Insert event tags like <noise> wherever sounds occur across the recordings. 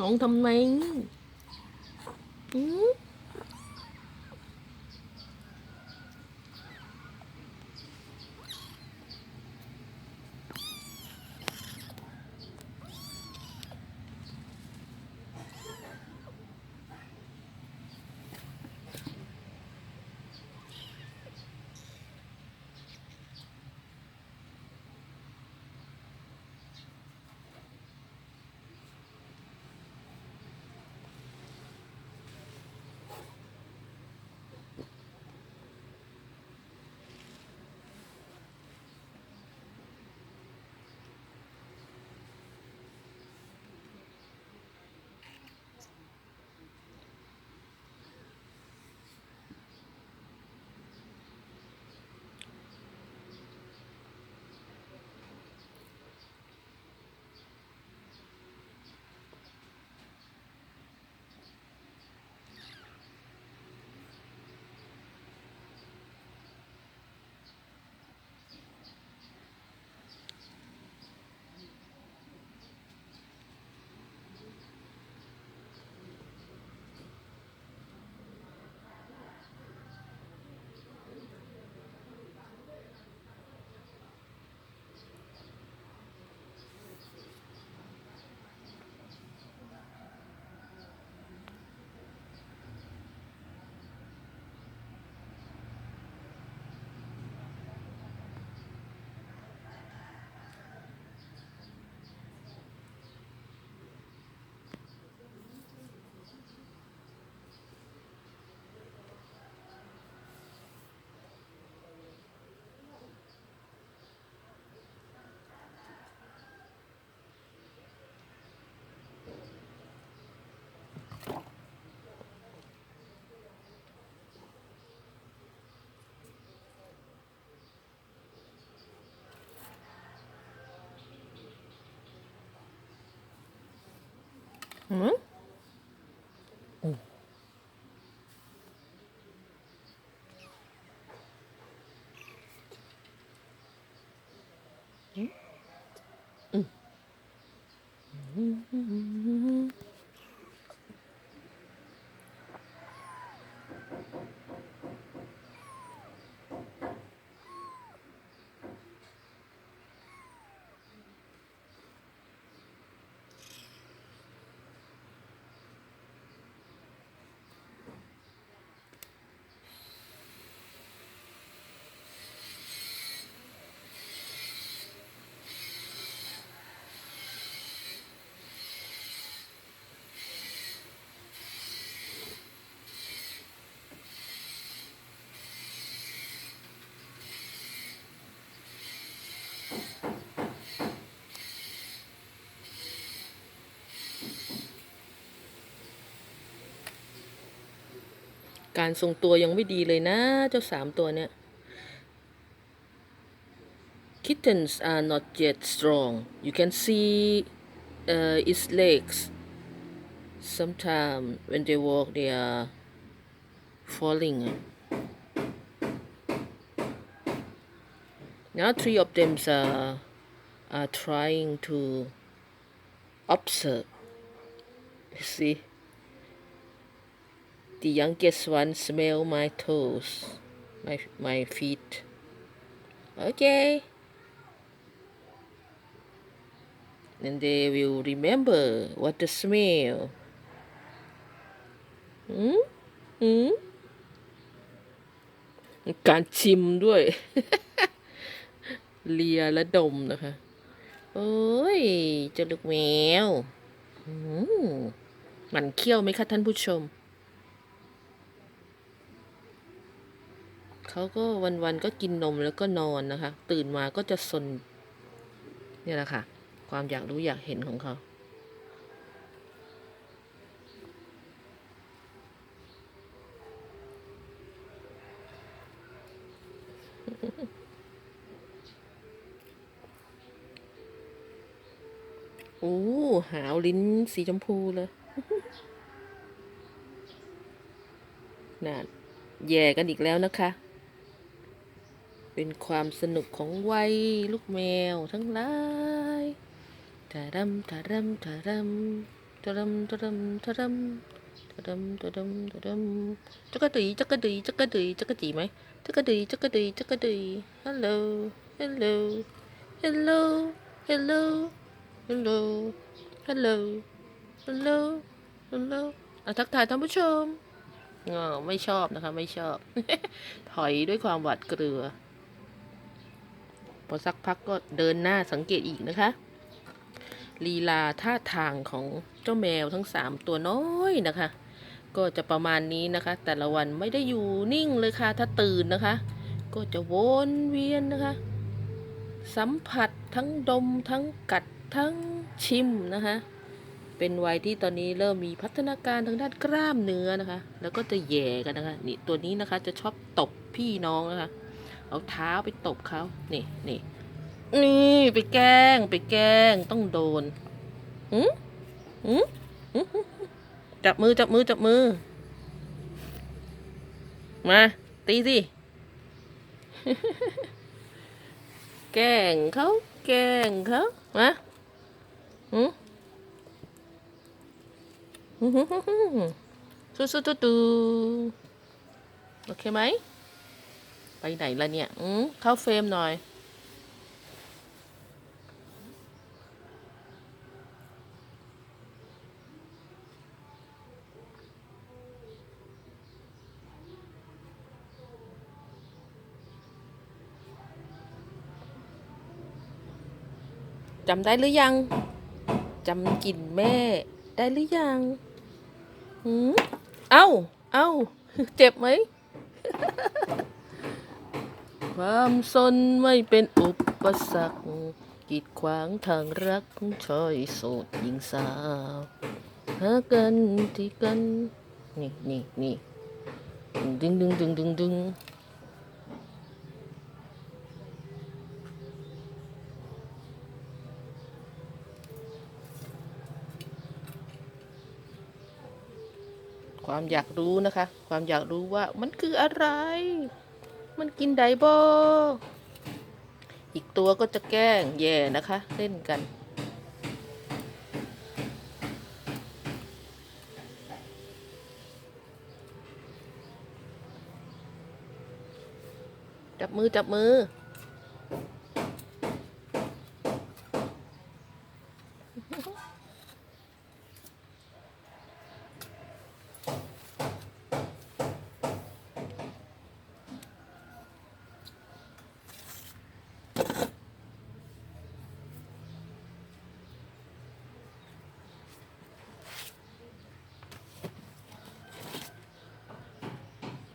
ร้องทำไมอื การทรงตัวยังไม่ดีเลยนะ เจ้าสามตัวเนี่ย kittens are not yet strong you can see uh, its legs sometimes when they walk they are falling now three of them are, are trying to observe see the youngest one smell my toes my my feet okay and they will remember what the smell อืมอืมการชิมด้วย เลียและดมนะคะ โอ้ยเจ้าลูกแมวม,มันเคี้ยวไหมคะท่านผู้ชม เขาก็วันๆก็กินนมแล้วก็นอนนะคะ ตื่นมาก็จะสนเนี่ยแหละค่ะ ความอยากรู้อยากเห็นของเขาโอ้หาวลิ้นสีชมพูเลยน่ะแย่กันอีกแล้วนะคะ เป็นความสนุกของวัยลูกแมวทั้งหลายทารำทารำทารำตะดำตะดำตะดำตะดำตะดำตะดำจักกะดีจักกะดีจักกะดีจักกะจีไหมจักกะดีจักกะดีจักกะดีฮัลโหลฮัลโหลฮัลโหลฮัลโหลฮัลโหลฮัลโหลฮัลโหลฮัลโหลอะทักทายท่านผู้ชมอ๋อไม่ชอบนะคะ ไม่ชอบ ถอยด้วยความหวาดกลัว อสักพักก็เดินหน้าสังเกตอีกนะคะลีลาท่าทางของเจ้าแมวทั้งสามตัวน้อยนะคะ ก็จะประมาณนี้นะคะ แต่ละวันไม่ได้อยู่นิ่งเลยค่ะ ถ้าตื่นนะคะ ก็จะวนเวียนนะคะ สัมผัสทั้งดมทั้งกัดทั้งชิมนะคะ เป็นวัยที่ตอนนี้เริ่มมีพัฒนาการทางด้านกล้ามเนื้อนะคะ แล้วก็จะแย่กันนะคะ นี่ตัวนี้นะคะจะชอบตบพี่น้องนะคะ เอาเท้าไปตบเขานี่นี่นี่ไปแกล้งไปแกล้งต้องโดนหืมหืมหืมจับมือจับมือจับมือ มา ตีสิ แกล้งเขาแกล้งเขามาหืมสู้สู้ตู้ตูโอเคไหม ไปไหนละเนี่ย อืมเข้าเฟรมหน่อย จำได้หรือยัง จำกลิ่นแม่ ได้หรือยังหืมเอ้า เอ้า เจ็บไหม ความสนไม่เป็นอุปสรรคกีดขวางทางรักของชอยโสดหญิงสาวหากันที่กัน นี่นี่นี่ดึงดึงดึงดึงดึงความอยากรู้นะคะ ความอยากรู้ว่ามันคืออะไร มันกินไดโบอีกตัวก็จะแกล้งแย่นะคะ เล่นกัน จับมือจับมือ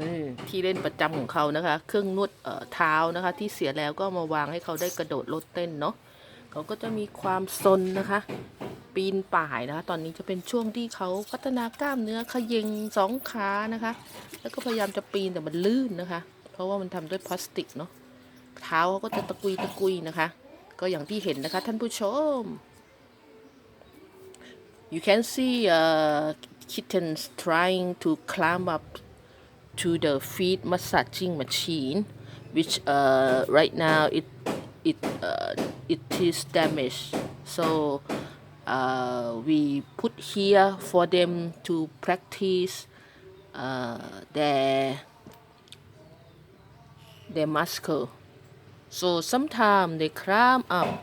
นี่ ที่เล่นประจำของเขานะคะ เครื่องนวดเท้านะคะ ที่เสียแล้วก็มาวางให้เขาได้กระโดดลดเต้นเนาะเขาก็จะมีความซนนะคะ ปีนป่ายนะคะ ตอนนี้จะเป็นช่วงที่เขาพัฒนากล้ามเนื้อเขยงสองขานะคะ แล้วก็พยายามจะปีนแต่มันลื่นนะคะ เพราะว่ามันทำด้วยพลาสติกเนาะเท้าเขาก็จะตะกุยตะกุยนะคะ ก็อย่างที่เห็นนะคะ ท่านผู้ชม you can see uh, kittens trying to climb up to the feet massaging machine which uh, right now it it uh, it is damaged. So uh, we put here for them to practice uh, their their muscle. So sometimes they climb up.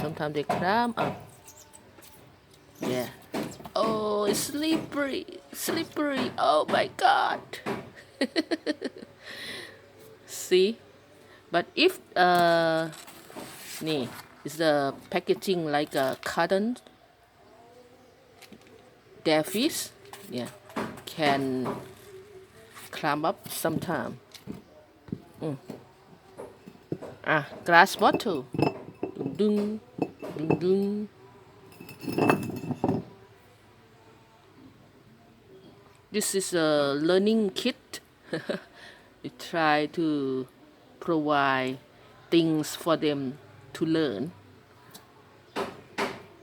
Sometimes they climb up. Yeah. Oh it's slippery slippery. Oh my god <laughs> see? But if uh nee, is the packaging like a cotton fish yeah. Can climb up sometime. Mm. ah glass bottle. Dun dun dun. This is a learning kit. <laughs> we try to provide things for them to learn.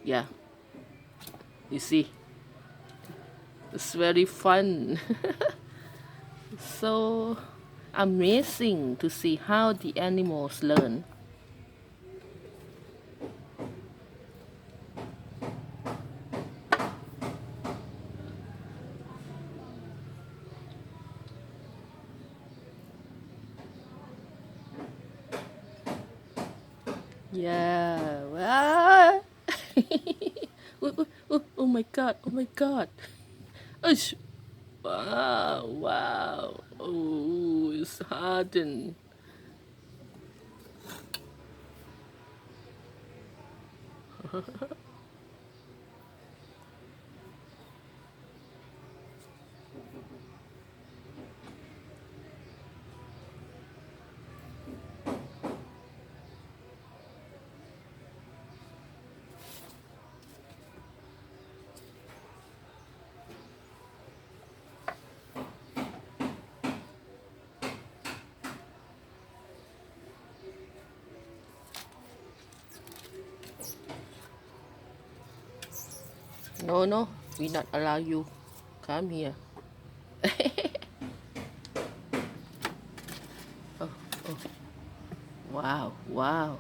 Yeah. You see? It's very fun. <laughs> So amazing to see how the animals learn god oh my god เอ้ยว้าวว้าว oh it's hardened No, no, we not allow you. Come here. <laughs> oh, oh. Wow, wow.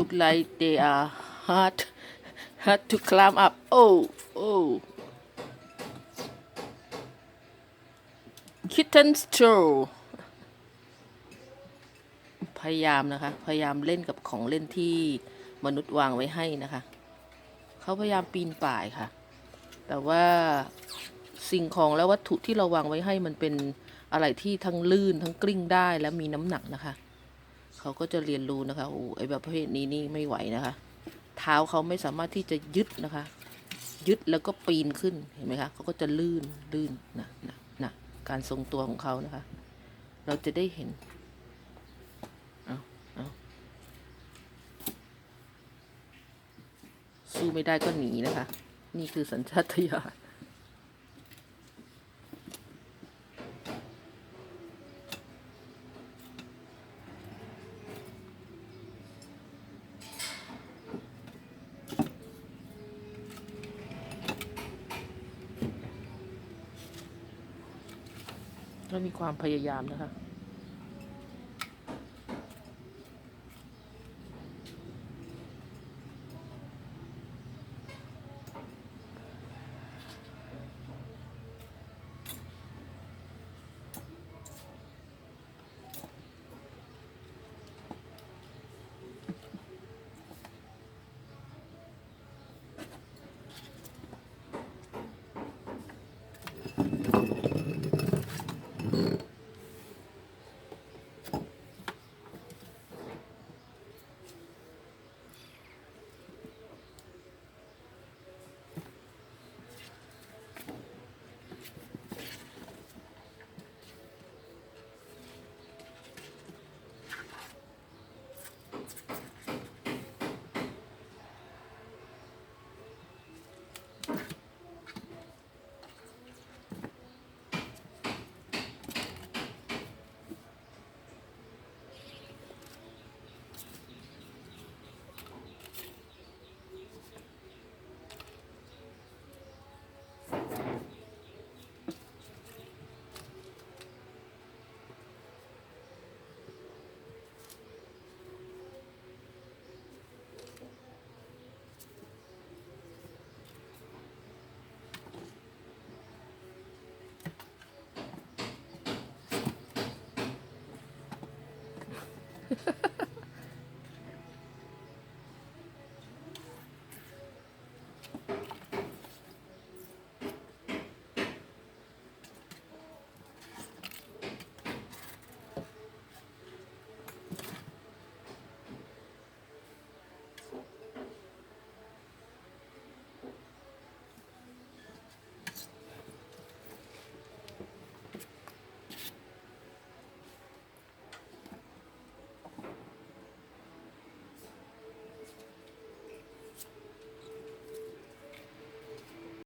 Look like they are hard, hard to climb up. Oh, oh. Kitten's toe พยายามนะคะ พยายามเล่นกับของเล่นที่มนุษย์วางไว้ให้นะคะ เขาพยายามปีนป่ายค่ะ แต่ว่าสิ่งของและวัตถุที่เราวางไว้ให้มันเป็นอะไรที่ทั้งลื่นทั้งกลิ้งได้และมีน้ำหนักนะคะ เขาก็จะเรียนรู้นะคะโอ้ไอแบบประเภทนี้นี่ไม่ไหวนะคะ เท้าเขาไม่สามารถที่จะยึดนะคะ ยึดแล้วก็ปีนขึ้นเห็นไหมคะเขาก็จะลื่นลื่นนะนะนะการทรงตัวของเขานะคะ เราจะได้เห็นเอาเอาสู้ไม่ได้ก็หนีนะคะ นี่คือสัญชาตญาณ เรามีความพยายามนะคะ